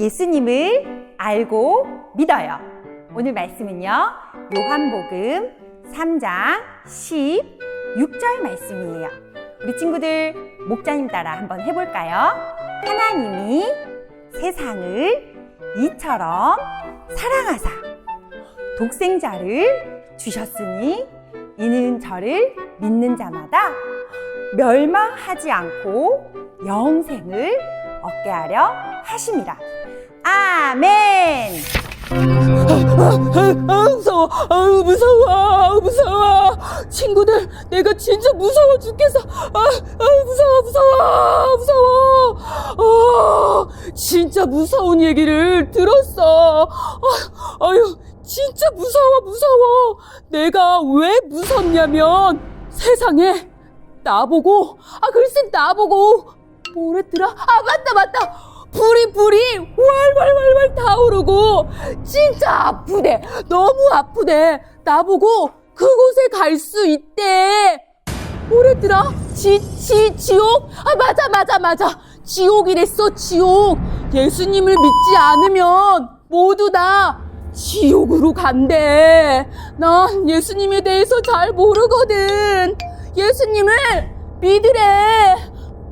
예수님을 알고 믿어요. 오늘 말씀은요. 요한복음 3장 16절 말씀이에요. 우리 친구들 목자님 따라 한번 해볼까요? 하나님이 세상을 이처럼 사랑하사 독생자를 주셨으니 이는 저를 믿는 자마다 멸망하지 않고 영생을 얻게 하려 하심이라. 아멘. 아, 무서워. 아, 무서워. 아, 무서워. 친구들, 내가 진짜 무서워 죽겠어. 아, 아 무서워, 무서워, 무서워. 아, 진짜 무서운 얘기를 들었어. 아, 아유, 진짜 무서워, 무서워. 내가 왜 무섭냐면 세상에 나보고, 아, 글쎄 나보고 뭐랬더라? 아, 맞다, 맞다. 불이 활활활활 타오르고 진짜 아프대. 너무 아프대. 나보고 그곳에 갈 수 있대. 뭐랬더라 지 지 지옥? 아 맞아 맞아 맞아. 지옥이랬어 지옥. 예수님을 믿지 않으면 모두 다 지옥으로 간대. 난 예수님에 대해서 잘 모르거든. 예수님을 믿으래.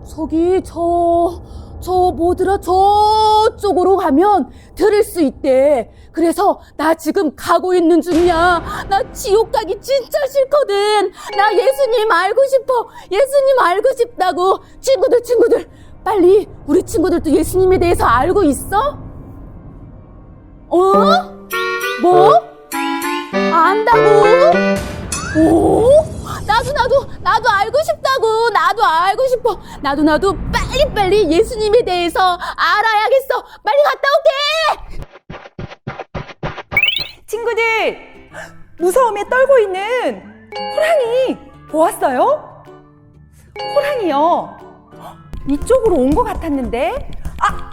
저기 저 저 뭐더라 저쪽으로 가면 들을 수 있대. 그래서 나 지금 가고 있는 중이야. 나 지옥 가기 진짜 싫거든. 나 예수님 알고 싶어. 예수님 알고 싶다고. 친구들 친구들 빨리 우리 친구들도 예수님에 대해서 알고 있어? 어? 뭐? 안다고? 오? 나도 나도 나도 알고 싶다고 나도 알고 싶어 나도 나도 빨리 빨리 예수님에 대해서 알아야겠어 빨리 갔다 올게 친구들, 무서움에 떨고 있는 호랑이 보았어요? 호랑이요. 이쪽으로 온 것 같았는데, 아,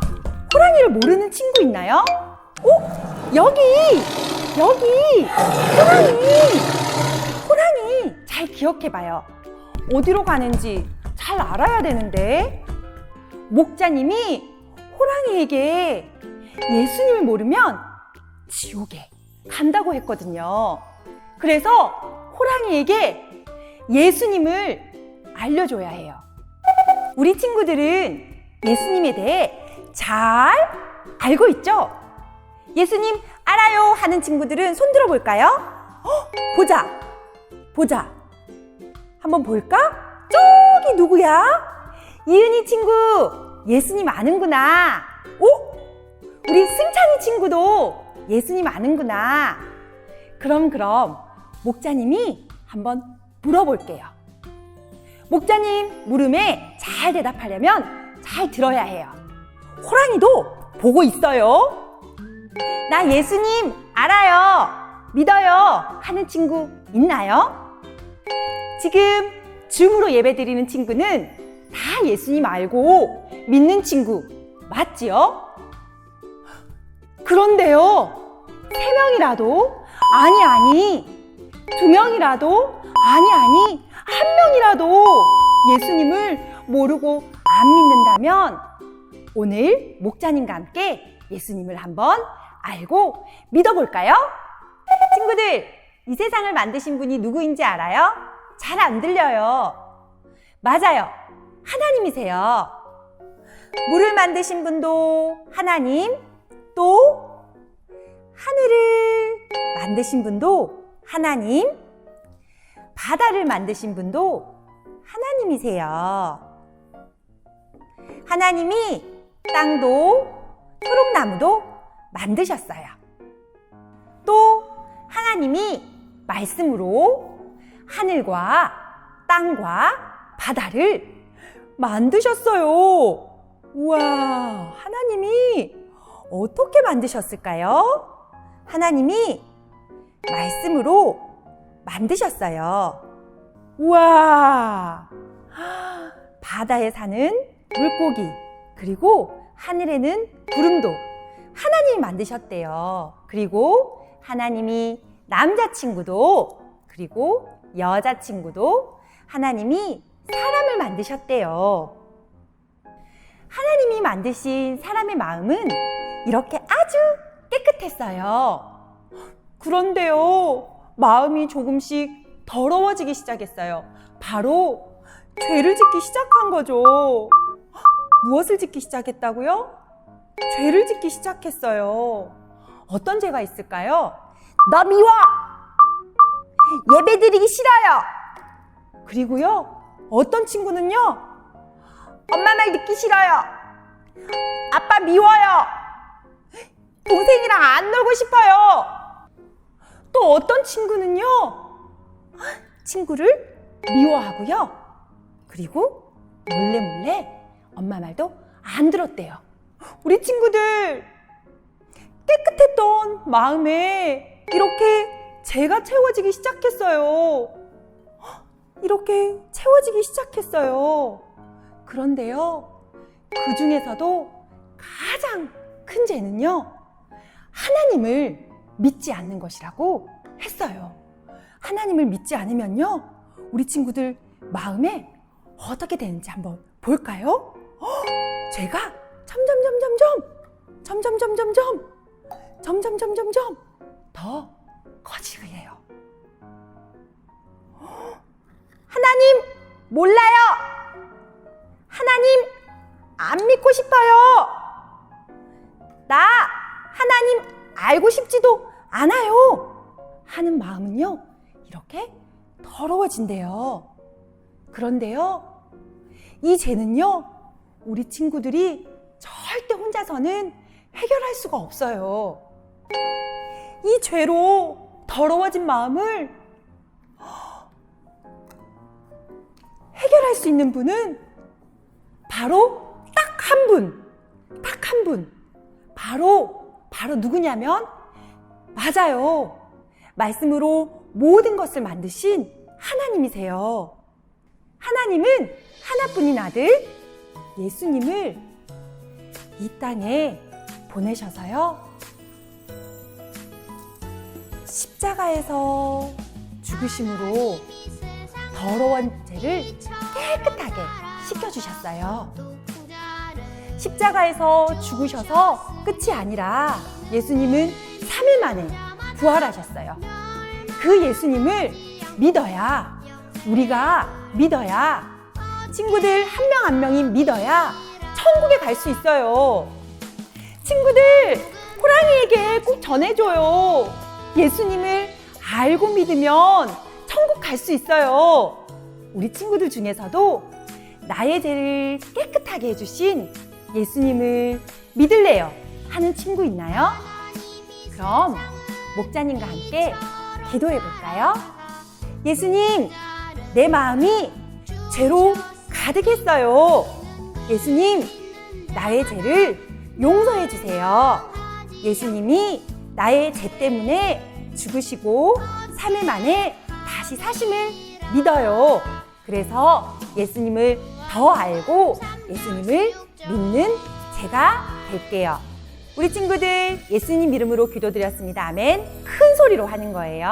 호랑이를 모르는 친구 있나요? 어? 여기! 여기! 호랑이! 잘 기억해봐요. 어디로 가는지 잘 알아야 되는데. 목자님이 호랑이에게 예수님을 모르면 지옥에 간다고 했거든요. 그래서 호랑이에게 예수님을 알려줘야 해요. 우리 친구들은 예수님에 대해 잘 알고 있죠? 예수님 알아요 하는 친구들은 손 들어 볼까요? 보자. 보자. 한번 볼까? 저기 누구야? 이은이 친구, 예수님 아는구나. 오? 우리 승찬이 친구도 예수님 아는구나. 그럼 그럼 목자님이 한번 물어볼게요. 목자님 물음에 잘 대답하려면 잘 들어야 해요. 호랑이도 보고 있어요. 나 예수님 알아요. 믿어요. 하는 친구 있나요? 지금 줌으로 예배 드리는 친구는 다 예수님 알고 믿는 친구 맞지요? 그런데요, 세 명이라도, 아니, 아니, 두 명이라도, 아니, 아니, 한 명이라도 예수님을 모르고 안 믿는다면 오늘 목자님과 함께 예수님을 한번 알고 믿어볼까요? 친구들, 이 세상을 만드신 분이 누구인지 알아요? 잘 안 들려요. 맞아요. 하나님이세요. 물을 만드신 분도 하나님, 또 하늘을 만드신 분도 하나님, 바다를 만드신 분도 하나님이세요. 하나님이 땅도 초록나무도 만드셨어요. 또 하나님이 말씀으로 하늘과 땅과 바다를 만드셨어요. 우와, 하나님이 어떻게 만드셨을까요? 하나님이 말씀으로 만드셨어요. 우와! 바다에 사는 물고기, 그리고 하늘에는 구름도 하나님이 만드셨대요. 그리고 하나님이 남자친구도, 그리고 여자친구도 하나님이 사람을 만드셨대요. 하나님이 만드신 사람의 마음은 이렇게 아주 깨끗했어요. 그런데요, 마음이 조금씩 더러워지기 시작했어요. 바로 죄를 짓기 시작한 거죠. 무엇을 짓기 시작했다고요? 죄를 짓기 시작했어요. 어떤 죄가 있을까요? 너 미워! 예배 드리기 싫어요! 그리고요, 어떤 친구는요, 엄마 말 듣기 싫어요! 아빠 미워요! 동생이랑 안 놀고 싶어요! 또 어떤 친구는요, 친구를 미워하고요, 그리고 몰래 몰래 엄마 말도 안 들었대요. 우리 친구들 깨끗했던 마음에 이렇게 죄가 채워지기 시작했어요. 이렇게 채워지기 시작했어요. 그런데요, 그 중에서도 가장 큰 죄는요, 하나님을 믿지 않는 것이라고 했어요. 하나님을 믿지 않으면요, 우리 친구들 마음에 어떻게 되는지 한번 볼까요? 헉, 죄가 점점점점점, 점점점점점, 점점점점점 더 커지게 해요. 헉, 하나님 몰라요. 하나님 안 믿고 싶어요. 나 하나님 알고 싶지도 않아요. 하는 마음은요, 이렇게 더러워진대요. 그런데요, 이 죄는요, 우리 친구들이 절대 혼자서는 해결할 수가 없어요. 이 죄로 더러워진 마음을 해결할 수 있는 분은 바로 딱 한 분, 딱 한 분. 바로, 바로 누구냐면, 맞아요. 말씀으로 모든 것을 만드신 하나님이세요. 하나님은 하나뿐인 아들, 예수님을 이 땅에 보내셔서요. 십자가에서 죽으심으로 더러운 죄를 깨끗하게 씻겨주셨어요. 십자가에서 죽으셔서 끝이 아니라 예수님은 3일 만에 부활하셨어요. 그 예수님을 믿어야, 우리가 믿어야, 친구들 한 명 한 명이 믿어야 천국에 갈 수 있어요. 친구들, 호랑이에게 꼭 전해줘요. 예수님을 알고 믿으면 천국 갈 수 있어요. 우리 친구들 중에서도 나의 죄를 깨끗하게 해주신 예수님을 믿을래요? 하는 친구 있나요? 그럼 목자님과 함께 기도해 볼까요? 예수님, 내 마음이 죄로 가득했어요. 예수님, 나의 죄를 용서해 주세요. 예수님이 나의 죄 때문에 죽으시고 3일 만에 다시 사심을 믿어요. 그래서 예수님을 더 알고 예수님을 믿는 제가 될게요. 우리 친구들 예수님 이름으로 기도드렸습니다. 아멘. 큰 소리로 하는 거예요.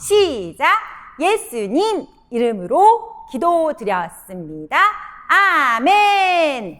시작. 예수님 이름으로 기도드렸습니다. 아멘.